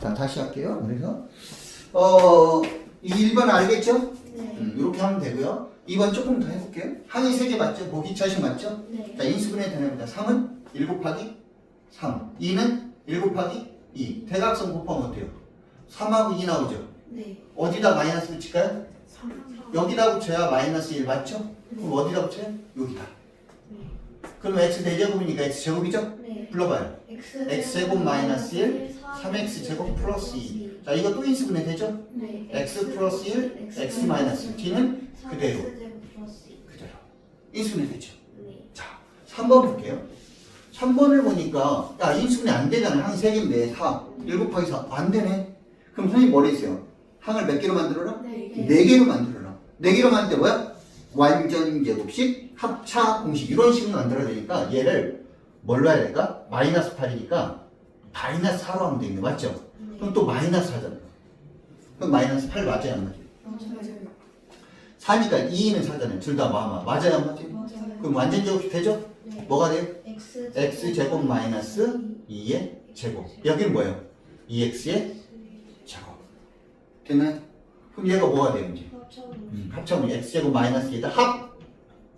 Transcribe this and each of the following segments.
자, 다시 할게요. 그래서, 어, 이 1번 알겠죠? 네. 음, 이렇게 하면 되고요. 2번 조금 더 해볼게요. 항이 3개 맞죠? 보기 자식 맞죠? 네. 자, 인수분해 되냅니다. 3은 1 곱하기 3. 2는 1 곱하기 2. 대각선 곱하면 어때요? 3하고 2 나오죠? 네. 어디다 마이너스 붙일까요? 3. 여기다 붙여야 마이너스 1 맞죠? 그럼 어디다 붙여요? 여기다. 네. 그럼 x 4제곱이니까 x 제곱이죠? 네. 불러봐요. X 제곱 마이너스 1, 3x 제곱 플러스 2. 자, 이거 또 인수분해 되죠? 네. x 플러스 1, x 마이너스 1. d는 그대로. 그대로. 인수분해 되죠? 네. 자, 3번 볼게요. 3번을 보니까, 야, 인수분해 안 되잖아. 항이 3개인데, 4. 1 곱하기 4. 안 되네. 그럼 선생님 뭐랬어요 항을 몇 개로 만들어라? 네. 4개로 만들어라. 4개로 만들 때 뭐야? 완전 제곱식, 합차 공식. 이런 식으로 만들어야 되니까, 얘를 뭘로 해야 될까? 마이너스 8이니까, 마이너스 4로 하면 되겠네. 맞죠? 그럼 또 마이너스 하잖아. 그럼 마이너스 8 맞아요? 안 맞아요? 맞아요. 4니까 2는 4잖아요. 둘 다 마마. 맞아요? 안 맞아요? 맞아요. 그럼 완전 제곱식 되죠? 네. 뭐가 돼요? x 제곱 마이너스 2의 제곱. 여기는 뭐예요? 2x의 제곱. 됐나요? 그럼 얘가 뭐가 돼요, 이제? 음, 합쳐보면 x 제곱 마이너스 2에다 합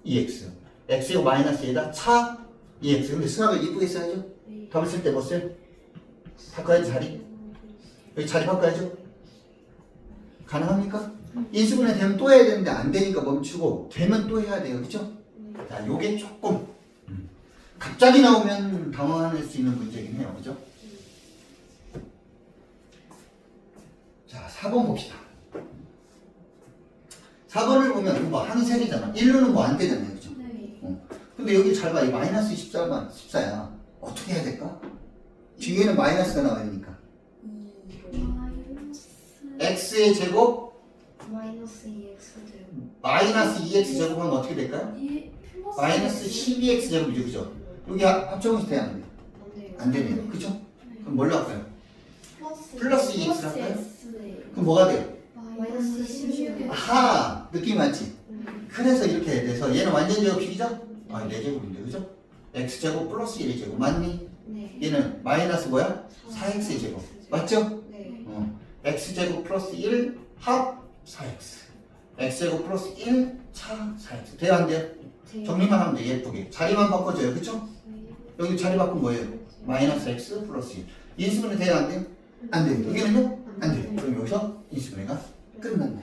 2x. x 제곱 마이너스 2에다 차 2x. 근데 수학을 이쁘게 써야죠? 네. 답을 쓸 때 뭐 써요? 바꿔야지, 자리. 여기 자리 바꿔야죠? 가능합니까? 인수분해 되면 또 해야 되는데 안 되니까 멈추고 되면 또 해야 돼요. 그죠? 자, 요게 조금 음, 갑자기 나오면 당황할 수 있는 문제긴 해요. 그죠? 자, 4번 봅시다. 4번을 보면 뭐 항이 3개잖아. 1로는 뭐 안 되잖아요. 네. 근데 여기 잘 봐. 이 마이너스 14만 14야. 어떻게 해야 될까? 뒤에는 마이너스가 나와야니까. 마이너스 x의 제곱 마이너스 2x 제곱. 마이너스 2x 제곱하면 어떻게 될까요? 이 플러스 마이너스 12x 제곱이죠. 그죠? 여기 합- 합쳐보면 돼요? 안 돼요? 안 돼요. 안 되네요. 그죠? 그럼 뭘로 할까요? 플러스 플러스 2x 를 할까요? 네. 그럼 뭐가 돼요? 마이너스 16. 아하! 느낌 맞지? 음. 그래서 이렇게 돼서 얘는 완전 제곱식이죠? 아, 4제곱인데, 그죠? x제곱 플러스 1의 제곱 맞니? 네. 얘는 마이너스 뭐야? 4x의 제곱 맞죠? 네. 어. x제곱 플러스 1 합 4x x제곱 플러스 1 차 4x 돼요 안 돼요? 제- 정리만 하면 돼 예쁘게 자리만 바꿔줘요 그쵸? 여기 자리 바꾼 뭐예요? 마이너스 x 플러스 1 인수분해 돼요 안 돼요? 안 돼요 여기는요? 안 돼요 그럼 여기서 인수분해가 해보세요